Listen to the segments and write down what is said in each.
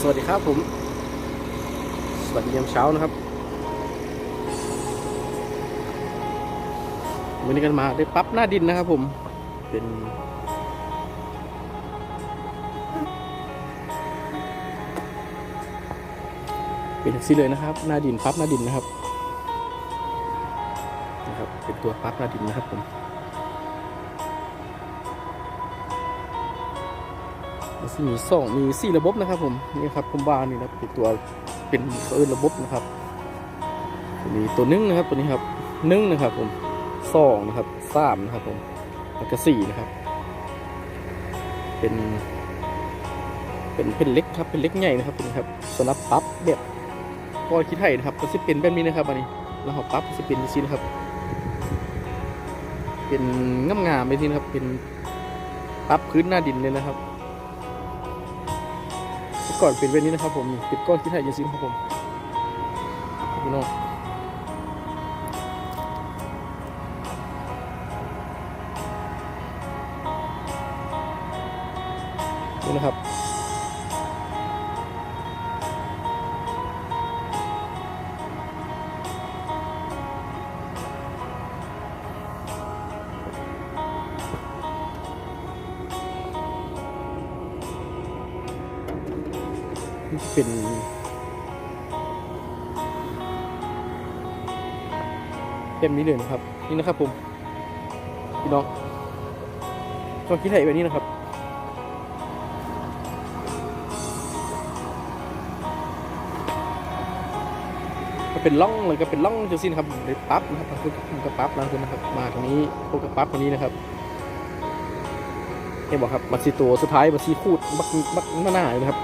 สวัสดีครับผม สวัสดียามเช้านะครับ วันนี้กันมาได้ปั๊บหน้าดินนะครับผม เป็น เป็นอย่างนี้เลยนะครับ หน้าดินปั๊บหน้าดินนะครับ นะครับ เป็นตัวปั๊บหน้าดินนะครับผม จะมีสองมีสี่ระบบนะครับผมนี่ครับผมว่านี่นะเป็นตัวเป็นเออระบบนะครับมีตัวนึ่งนะครับตัวนี้ครับนึ่งนะครับผมสองนะครับสามนะครับผมแล้วก็สี่นะครับ เป็น เป็นเป็นเล็กครับเป็นเล็กใหญ่นะครับตัวนี้ครับสำหรับปั๊บแบบก้อนคิดไทยนะครับก็จะเป็นแบบนี้นะครับอันนี้แล้วเขาปรั๊บก็จะเป็นชิ้นนะครับ เป็นงามงามๆไปทีนะครับเป็นปั๊บพื้นหน้าดินเลยนะครับ ก่อนปิดเวรนี้นะครับผมปิดก้อนที่ไทยยังซินครับผมพี่น้องนี่นะครับ นี่เป็นแบบนี้เลยนะครับ นี่นะครับผมพี่น้องก้อนที่ไทยแบบนี้นะครับก็เป็นล่องเลยก็เป็นล่องจังสินครับเลยปั๊บนะครับคือผมก็ปั๊บนะคุณนะครับ มาตรงนี้พวกกับปั๊บตรงนี้นะครับเห็นบอกครับบัตรสีตัวสุดท้ายบัตรสีคูดบักบักหน้าๆอยู่นะครับ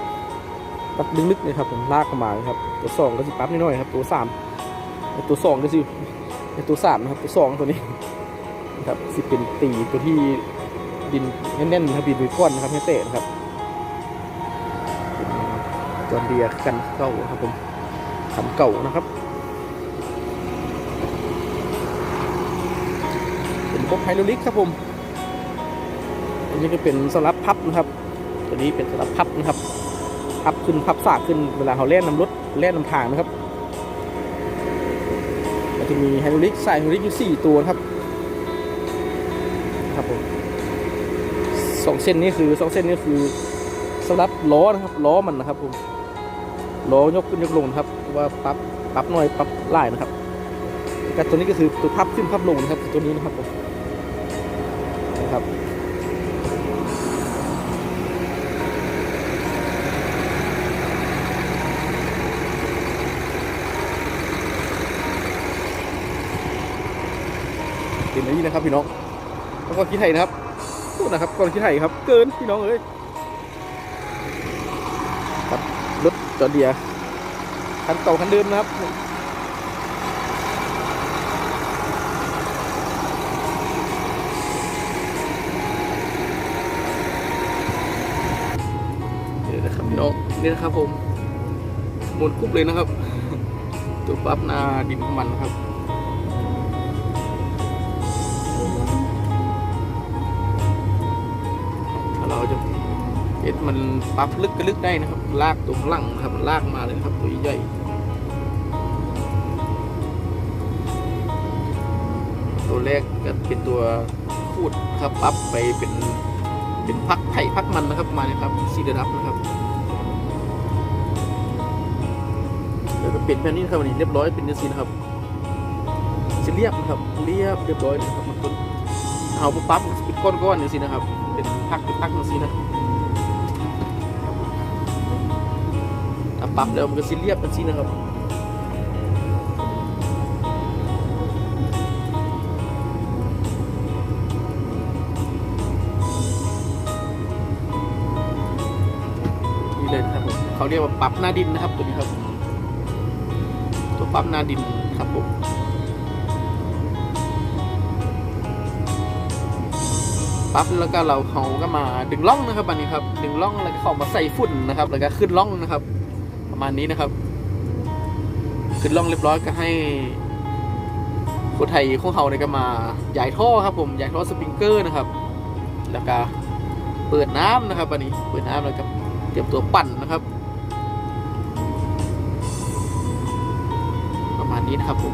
บักลึกนะครับผมลากเข้ามาครับตัวสองก็สิปั๊บนิดหน่อยครับตัวสามตัวสองก็สิตัวสามนะครับตัวสองตัวนี้นะครับสิเป็นตีตัวที่ดินแน่นๆนะครับดินเป็นก้อนนะครับให้เตะนะครับจอนเดียกันเก่าครับผมขันเก่านะครับเป็นพวกไฮโดรลิกครับผมอันนี้ก็เป็นสลับพับนะครับ ตัวนี้เป็นสลับพับนะครับ พับขึ้นพับสากขึ้นเวลาเขาเล่นน้ำรถเล่นน้ำทางนะครับจะมีไฮดรอลิกใสายไฮดรอลิกอยู่สี่ตัวครับครับผมสองเส้นนี้คือสองเส้นนี้คือสำหรับล้อนะครับล้อมันนะครับผมล้อยกขึ้นยกลงครับว่าปรับปรับหน่อยปรับไล่นะครับแต่ตัวนี้ก็คือตัวพับขึ้นพับลงนะครับตัวนี้นะครับผมนะครับ เป็นอย่างนี้นะครับพี่น้องแล้วก็คิดไทยนะครับพูดนะครับก่อนคิดไทยครับ เกินพี่น้องเอ้ยครับรถจอดเดียคันเก่าคันเดิมนะครับนี่นะครับพี่น้องนี่นะครับผมหมดคุบเลยนะครับตัวปั๊บนาดินน้ำมันนะครับ เห็นมันปรับลึกก็ลึกได้นะครับ ลากตัวข้างหลังครับลากมาเลยครับตัวใหญ่ตัวแรกก็เป็นตัวพูดครับปรับไปเป็นเป็นพักไผ่พักมันนะครับมาเลยครับซีเดรับนะครับเดี๋ยวก็ปิดแผ่นนี้ครับวันนี้เรียบร้อยเป็นยังซีนะครับจะเรียบนะครับเรียบเรียบร้อยนะครับมันต้นเอาปุ๊บปั๊บเป็นก้อนๆอย่างซีนะครับเป็นพักเป็นพักอย่างซีนะ ปรับแล้วมันก็สิเรียบเป็นสินะครับนี่เลยนะครับผมเขาเรียกว่าปรับหน้าดินนะครับตัวนี้ครับ ตัวปรับหน้าดินครับผมปรับแล้วก็เราเขาก็มาดึงล่องนะครับอันนี้ครับ ดึงล่องแล้วก็เข้ามาใส่ฝุ่นนะครับ แล้วก็ขึ้นล่องนะครับ ประมาณนี้นะครับ ขึ้นล่องเรียบร้อยก็ให้คนไทยของเขาเนี่ยก็มาใหญ่ท่อครับ ผมใหญ่ท่อสปริงเกอร์นะครับ แล้วก็เปิดน้ำนะครับอันนี้เปิดน้ำแล้วก็เตรียมตัวปั่นนะครับ ประมาณนี้นะครับผม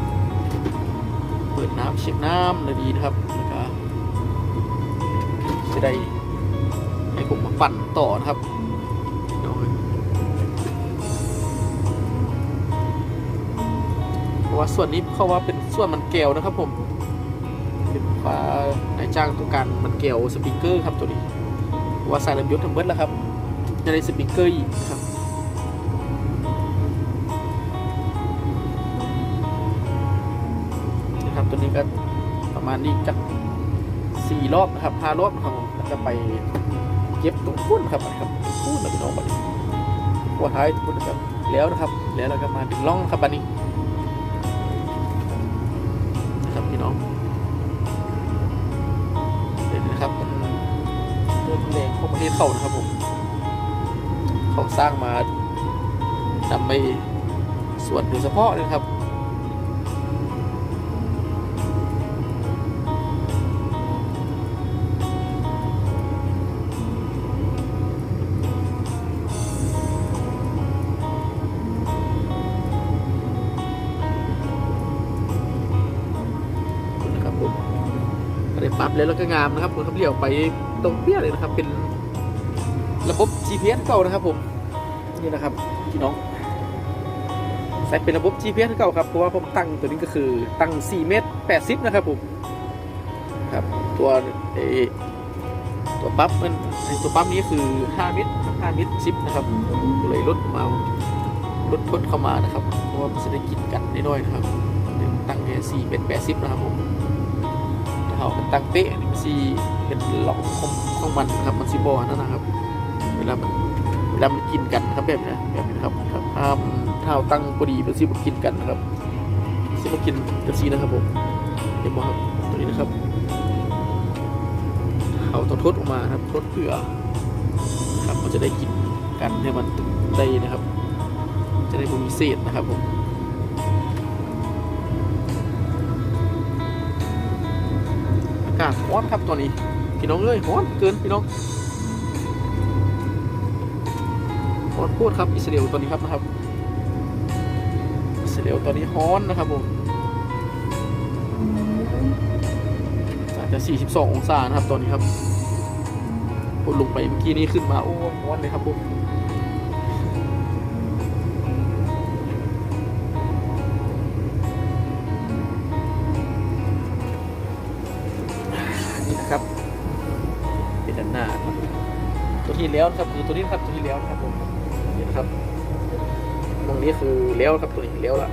เปิดน้ำเช็คน้ำเลยดีนะครับแล้วก็จะได้ให้ผมมาปั่นต่อนะครับ ว่าส่วนนี้เขาว่าเป็นส่วนมันแก้วนะครับผมเป็นว่านายจ้างต้องการมันแก้วสปริงเกอร์ครับตัวนี้ว่าใส่ลำยศทั้งเบิดแล้วครับจะได้สปริงเกอร์อีกนะครับนะครับตัวนี้ก็ประมาณนี้จักสี่รอบนะครับห้ารอบครับผมแล้วก็ไปเก็บตรงพุ่นครับนะครับพุ่นนะพี่น้องบัดนี้หัวท้ายพุ่นนะครับแล้วนะครับ แล้วเราก็มาดึงล่องครับบัดนี้ ทศเขานะครับผมเขาสร้างมานำไปส่วนโดยเฉพาะเลยครับนะครับผมได้ปรับแล้วแล้วก็งามนะครับผมครับเลี้ยวไปตรงเปี้ยเลยนะครับเป็น ระบบ GPS เก่านะครับผมนี่นะครับพี่น้องใส่เป็นระบบ GPS เก่าครับเพราะว่าผมตั้งตัวนี้ก็คือตั้ง 4 เมตร 80 นะครับผมครับตัวเอตัวปั๊บมันไอตัวปั๊บนี้คือ 5 เมตร 5 เมตร 10 นะครับเลยลดมาลดทดเข้ามานะครับเพราะว่ามันจะได้กินกันน้อยๆนะครับตั้งแค่สี่เป็นแปดสิบนะครับผมถ้าเราตั้งเป๊ะนี่มันสี่เป็นหลอกของของมันนะครับมันสีบอนั่นนะครับ เวลามันเวลามันกินกันครับแบบนี้แบบนี้นะครับครับถ้ามันถ้าตั้งพอดีเป็นสีมันกินกันนะครับสีมันกินกันสีนะครับผมเห็นไหมครับตัวนี้นะครับเขาต้องทดออกมาครับทดเพื่อครับมันจะได้กินกันให้มันได้นะครับ จะได้มีเศษนะครับผมอากาศร้อนครับตอนนี้พี่น้องเอ้ยร้อนเกินพี่น้อง อนพูดครับอิสราเอลตอนนี้ครับนะครับอิสราเอลตอนนี้ร้อนนะครับผมอาจจะ 42 องศานะครับตอนนี้ครับพอลงไปเมื่อกี้นี้ขึ้นมาโอ้ร้อนเลยครับผมนี่นะครับเป็นด้านหน้าตัวที่แล้วนะครับคือตัวนี้ครับตัวที่แล้วนะครับผม นี้คือแล้วครับตัวนี้แล้วละ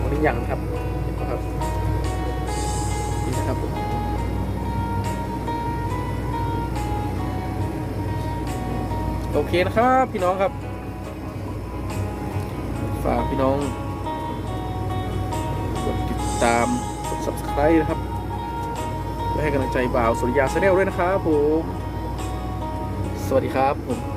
ตรงนี้ยังนะครับครับนี่นะครับผมโอเคนะครับพี่น้องครับ ฝากพี่น้องกดติดตามกด subscribe นะครับเพื่อให้กำลังใจบ่าวสุริยาแชนแนลด้วยนะครับผม สวัสดีครับผม